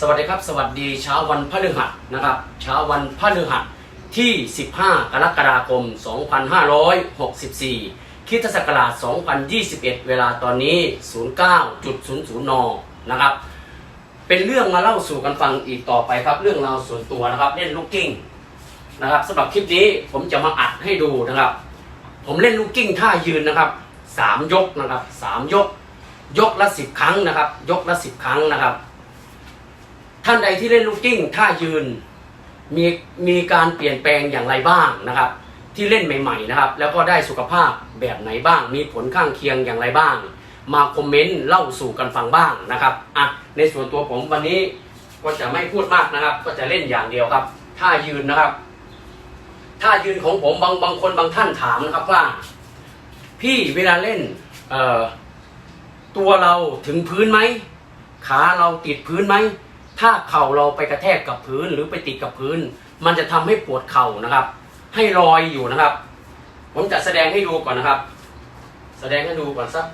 สวัสดีครับ สวัสดีเช้าวันพฤหัสนะครับเช้าวันพฤหัสที่ 15 กรกฎาคม 2564คริสตศักราช 2021 เวลาตอนนี้ 09.00 น นะครับ เป็นเรื่องมาเล่าสู่กันฟังอีกต่อไปครับ เรื่องราวส่วนตัวนะครับ เล่นลูกกิ้งนะครับสำหรับคลิปนี้ผมจะมาอัดให้ดูนะครับ ผมเล่นลูกกิ้งท่ายืนนะครับสามยกนะครับสามยก ยกละสิบครั้งนะครับ ยกละสิบครั้งนะครับ ท่านใดที่เล่นลูกกิ้งท่ายืนมีมีการเปลี่ยนแปลงอย่างไรบ้างนะครับ ที่เล่นใหม่ๆนะครับ แล้วก็ได้สุขภาพแบบไหนบ้าง มีผลข้างเคียงอย่างไรบ้าง มาคอมเมนต์เล่าสู่กันฟังบ้างนะครับอะในส่วนตัวผมวันนี้ก็จะไม่พูดมากนะครับ ก็จะเล่นอย่างเดียวครับท่ายืนนะครับท่ายืนของผมบางบางคนบางท่านถามนะครับว่า พี่เวลาเล่นเอ่อตัวเราถึงพื้นไหมขาเราติดพื้นไหม ถ้าเข่าเราไปกระแทกกับพื้นหรือไปติดกับพื้น มันจะทำให้ปวดเข่านะครับ ให้ลอยอยู่นะครับ ผมจะแสดงให้ดูก่อนนะครับ แสดงให้ดูก่อนสัก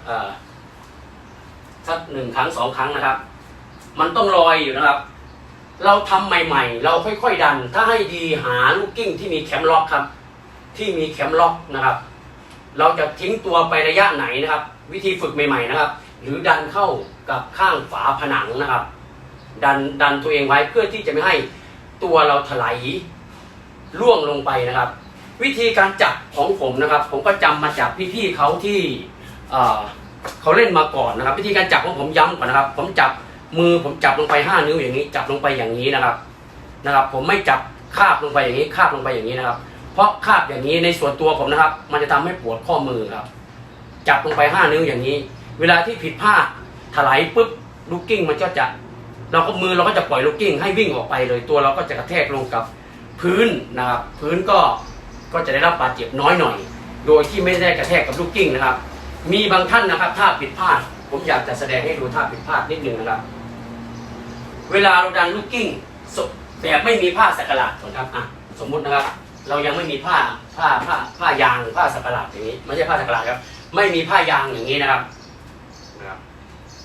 สักหนึ่งครั้งสองครั้งนะครับ มันต้องลอยอยู่นะครับ เราทำใหม่ ๆ เราค่อยๆดัน ถ้าให้ดีหาลูกกิ้งที่มีแคมล็อกครับ ที่มีแคมล็อกนะครับ เราจะทิ้งตัวไประยะไหนนะครับ วิธีฝึกใหม่ ๆนะครับ หรือดันเข้ากับข้างฝาผนังนะครับ ดันดันตัวเองไว้เพื่อที่จะไม่ให้ตัวเราถลายล่วงลงไปนะครับ วิธีการจับของผมนะครับ ผมก็จำมาจากพี่ๆเขาที่เอ่เขาเล่นมาก่อนนะครับ วิธีการจับของผมย้ำก่อนนะครับ ผมจับมือผมจับลงไปห้านิ้วอย่างนี้ จับลงไปอย่างนี้นะครับนะครับ ผมไม่จับคาบลงไปอย่างนี้คาบลงไปอย่างนี้นะครับ เพราะคาบอย่างนี้ในส่วนตัวผมนะครับ มันจะทำให้ปวดข้อมือครับ จับลงไปห้านิ้วอย่างนี้ เวลาที่ผิดพลาดถลายปุ๊บลูกกิ้งมันก็จะ เราก็มือเราก็จะปล่อยลูกกิ้งให้วิ่งออกไปเลยตัวเราก็จะกระแทกลงกับพื้นนะครับพื้นก็ก็จะได้รับบาดเจ็บน้อยหน่อย โดยที่ไม่ได้กระแทกกับลูกกิ้งนะครับ มีบางท่านนะครับถ้าผิดพลาด ผมอยากจะแสดงให้ดูท่าผิดพลาดนิดนึงนะครับ เวลาเราดันลูกกิ้งแบบไม่มีผ้าสักหลาดก่อนครับอะสมมุตินะครับ เรายังไม่มีผ้าผ้าผ้าผ้ายางผ้าสักหลาดอย่างนี้ไม่ใช่ผ้าสักหลาดครับ ไม่มีผ้ายางอย่างนี้นะครับนะครับ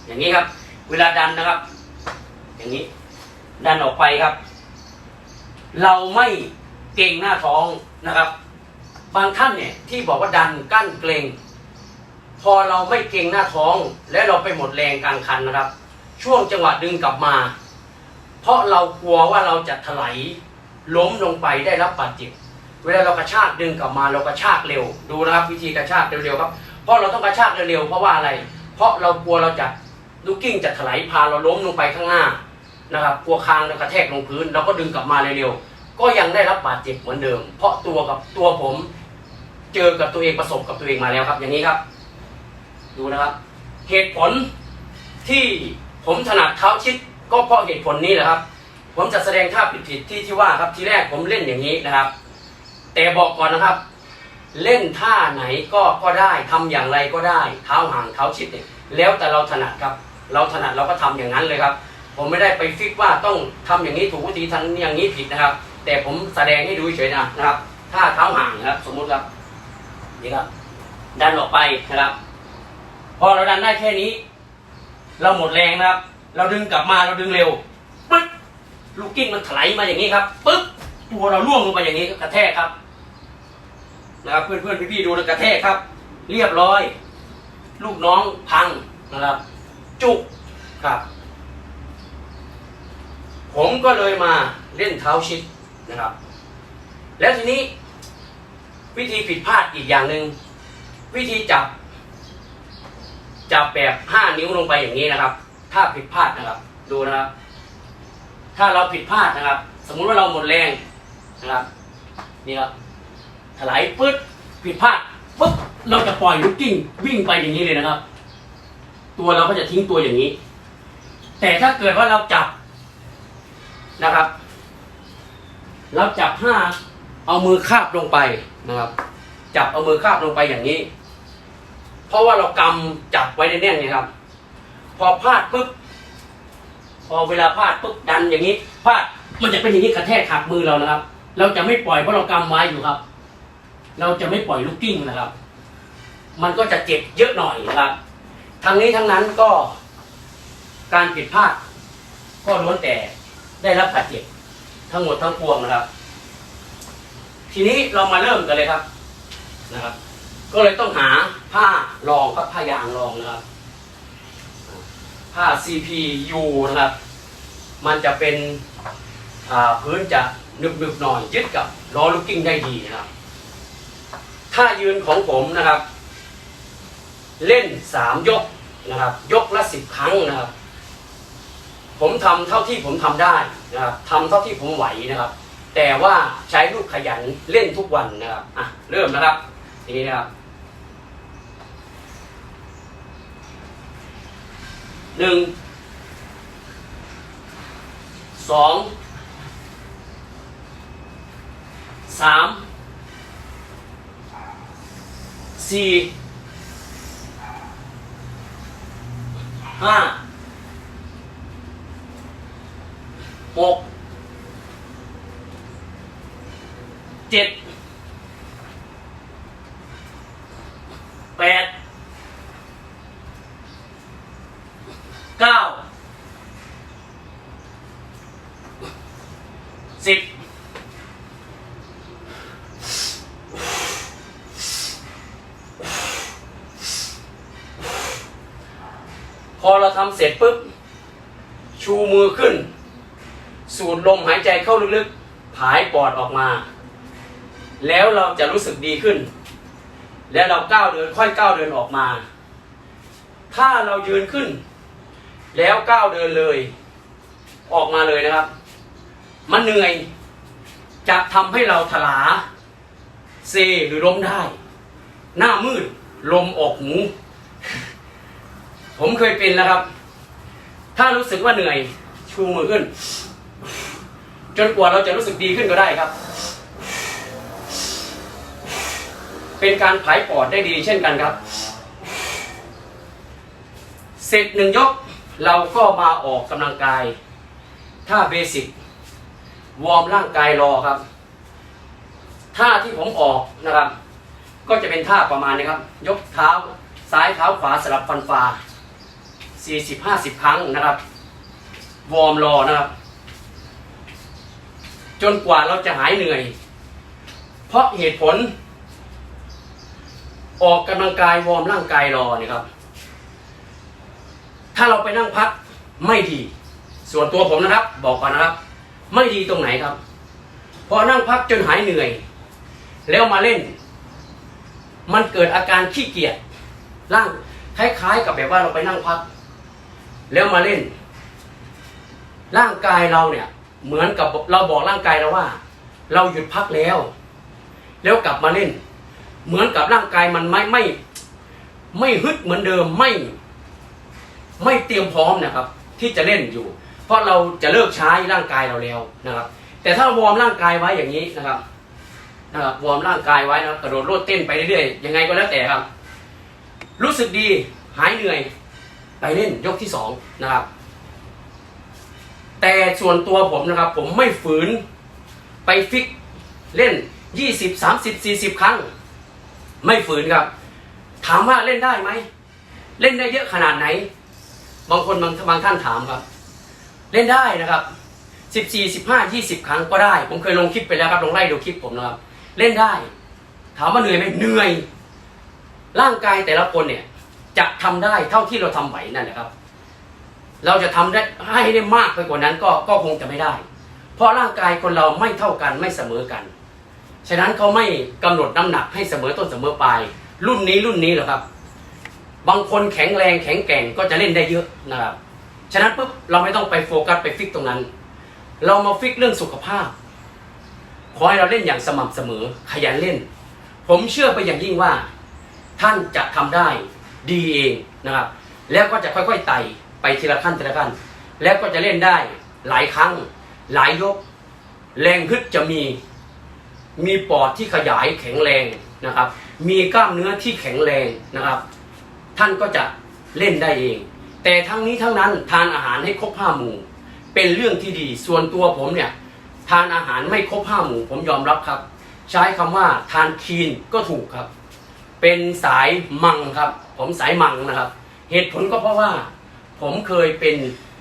อย่างนี้ครับ เวลาดันนะครับ อย่างนี้ ดันออกไปครับ เราไม่เก่งหน้าท้องนะครับ บางท่านเนี่ยที่บอกว่าดันกั้นเกรงพอเราไม่เก่งหน้าท้อง และเราไปหมดแรงกลางคันนะครับ ช่วงจังหวะดึงกลับมา เพราะเรากลัวว่าเราจะถลายล้มลงไปได้รับบาดเจ็บเวลาเรากระชากดึงกลับมาเรากระชากเร็วดูนะครับ วิธีกระชากเร็วๆครับเพราะเราต้องกระชากเร็วๆเพราะว่าอะไร เพราะเรากลัวเราจะลูกกิ้งจะถลายพาเราล้มลงไปข้างหน้า นะครับกลัวคางเรากระแทกลงพื้นเราก็ดึงกลับมาเร็วๆก็ยังได้รับบาดเจ็บเหมือนเดิม เพราะตัวกับตัวผมเจอกับตัวเองประสบกับตัวเองมาแล้วครับ อย่างนี้ครับ ดูนะครับ เหตุผลที่ผมถนัดเท้าชิดก็เพราะเหตุผลนี้แหละครับ ผมจะแสดงท่าผิดๆที่ที่ว่าครับทีแรกผมเล่นอย่างนี้นะครับ แต่บอกก่อนนะครับ เล่นท่าไหนก็ก็ได้ทำอย่างไรก็ได้ เท้าห่างเท้าชิดเนี่ยแล้วแต่เราถนัดครับ เราถนัดเราก็ทำอย่างนั้นเลยครับ ผมไม่ได้ไปฟิกว่าต้องทำอย่างนี้ถูกวิธีทำอย่างนี้ผิดนะครับ แต่ผมแสดงให้ดูเฉยๆนะนะครับท่าเท้าห่างนะครับ สมมุติครับนี่ครับ ดันออกไปนะครับ พอเราดันได้แค่นี้ เราหมดแรงนะครับ เราดึงกลับมาเราดึงเร็วปึ๊บลูกกิ้งมันถลายมาอย่างนี้ครับปึ๊บตัวเราล่วงลงไปอย่างนี้กระแทกครับนะครับเพื่อนเพื่อนพี่ๆดูนะกระแทกครับ เรียบร้อย ลูกน้องพังนะครับ จุกครับ ผมก็เลยมาเล่นเท้าชิดนะครับ แล้วทีนี้วิธีผิดพลาดอีกอย่างหนึ่งวิธีจับ จับแบบห้านิ้วลงไปอย่างนี้นะครับ ถ้าผิดพลาดนะครับ ดูนะครับ ถ้าเราผิดพลาดนะครับ สมมุติว่าเราหมดแรงนะครับนี่ครับถลายปึ๊ดผิดพลาดปุ๊บเราจะปล่อยลูกกิ้งวิ่งไปอย่างนี้เลยนะครับ ตัวเราก็จะทิ้งตัวอย่างนี้ แต่ถ้าเกิดว่าเราจับ นะครับ เราจับห้าเอามือคาบลงไปนะครับ จับเอามือคาบลงไปอย่างนี้ เพราะว่าเรากำจับไว้แน่นๆนี่ครับ พอพลาดปุ๊บพอเวลาพลาดปุ๊บดันอย่างนี้พลาดมันจะเป็นอย่างนี้กระแทกขัดมือเรานะครับ เราจะไม่ปล่อยเพราะเรากำไว้อยู่ครับ เราจะไม่ปล่อยลูกกิ้งนะครับ มันก็จะเจ็บเยอะหน่อยนะครับทั้งนี้ทั้งนั้นก็การผิดพลาดก็ล้วนแต่ ได้รับบาดเจ็บทั้งหมดทั้งปวงนะครับ ทีนี้เรามาเริ่มกันเลยครับนะครับ ก็เลยต้องหาผ้ารองครับผ้ายางรองนะครับ ผ้า CPU นะครับ มันจะเป็นอ่าพื้นจะหนึบๆหน่อยยึดกับล้อลูกกิ้งได้ดีนะครับท่ายืนของผมนะครับ เล่นสามยกนะครับ ยกละสิบครั้งนะครับ ผมทำเท่าที่ผมทำได้นะครับทำเท่าที่ผมไหวนะครับ แต่ว่าใช้ลูกขยันเล่นทุกวันนะครับอะเริ่มนะครับทีนี้นะครับหนึ่งสองสามสี่ห้า หกเจ็ดแปดเก้าสิบพอเราทำเสร็จปุ๊บ ชูมือขึ้น สูดลมหายใจเข้าลึกๆผายปอดออกมา แล้วเราจะรู้สึกดีขึ้น แล้วเราก้าวเดินค่อยก้าวเดินออกมา ถ้าเรายืนขึ้น แล้วก้าวเดินเลย ออกมาเลยนะครับ มันเหนื่อย จะทำให้เราถลา เซหรือล้มได้ หน้ามืดลมออกหูผมเคยเป็นแล้วครับ ถ้ารู้สึกว่าเหนื่อยชูมือขึ้น จนกว่าเราจะรู้สึกดีขึ้นก็ได้ครับ เป็นการผายปอดได้ดีเช่นกันครับ เสร็จหนึ่งยกเราก็มาออกกำลังกายท่าเบสิกวอร์มร่างกายรอครับท่าที่ผมออกนะครับ ก็จะเป็นท่าประมาณนี้ครับ ยกเท้าซ้ายเท้าขวาสลับฟันฟ้า40-50 ครั้งนะครับ วอร์มรอนะครับ จนกว่าเราจะหายเหนื่อย เพราะเหตุผล ออกกำลังกายวอร์มร่างกายรอเนี่ยครับ ถ้าเราไปนั่งพักไม่ดี ส่วนตัวผมนะครับ บอกก่อนนะครับ ไม่ดีตรงไหนครับ พอนั่งพักจนหายเหนื่อย แล้วมาเล่น มันเกิดอาการขี้เกียจร่างคล้ายๆ กับแบบว่าเราไปนั่งพัก แล้วมาเล่น ร่างกายเราเนี่ย เหมือนกับเราบอกร่างกายเราว่า เราหยุดพักแล้ว แล้วกลับมาเล่น เหมือนกับร่างกายมันไม่ไม่ ไม่ฮึดเหมือนเดิมไม่ ไม่เตรียมพร้อมนะครับ ที่จะเล่นอยู่ เพราะเราจะเลิกใช้ร่างกายเราแล้วนะครับ แต่ถ้าวอร์มร่างกายไว้อย่างนี้นะครับนะครับวอร์มร่างกายไว้นะกระโดดโลดเต้นไปเรื่อยๆยังไงก็แล้วแต่ครับ รู้สึกดีหายเหนื่อย ไปเล่นยกที่สองนะครับ แต่ส่วนตัวผมนะครับ ผมไม่ฝืน ไปฟิกเล่นยี่สิบสามสิบสี่สิบครั้ง ไม่ฝืนครับ ถามว่าเล่นได้ไหม เล่นได้เยอะขนาดไหน บางคนบางบางท่านถามครับ เล่นได้นะครับสิบสี่สิบห้ายี่สิบครั้งก็ได้ ผมเคยลงคลิปไปแล้วครับลองไล่ดูคลิปผมนะครับ เล่นได้ ถามว่าเหนื่อยไหมเหนื่อย ร่างกายแต่ละคนเนี่ย จะทำได้เท่าที่เราทำไหวนั่นแหละครับ เราจะทำได้ให้ได้มากไปกว่านั้นก็ก็คงจะไม่ได้ เพราะร่างกายคนเราไม่เท่ากันไม่เสมอกัน ฉะนั้นเขาไม่กำหนดน้ำหนักให้เสมอต้นเสมอปลายรุ่นนี้รุ่นนี้หรอครับ บางคนแข็งแรงแข็งแกร่งก็จะเล่นได้เยอะนะครับฉะนั้นปุ๊บเราไม่ต้องไปโฟกัสไปฟิกตรงนั้น เรามาฟิกเรื่องสุขภาพขอให้เราเล่นอย่างสม่ำเสมอขยันเล่น ผมเชื่อไปอย่างยิ่งว่า ท่านจะทำได้ดีเองนะครับ แล้วก็จะค่อยๆไต่ ไปทีละขั้นทีละขั้น แล้วก็จะเล่นได้หลายครั้ง หลายยก แรงฮึดจะมี มีปอดที่ขยายแข็งแรงนะครับ มีกล้ามเนื้อที่แข็งแรงนะครับ ท่านก็จะเล่นได้เอง แต่ทั้งนี้ทั้งนั้นทานอาหารให้ครบห้าหมู่ เป็นเรื่องที่ดี ส่วนตัวผมเนี่ย ทานอาหารไม่ครบห้าหมู่ ผมยอมรับครับ ใช้คำว่าทานคีนก็ถูกครับ เป็นสายมังครับ ผมสายมังนะครับ เหตุผลก็เพราะว่า ผมเคยเป็น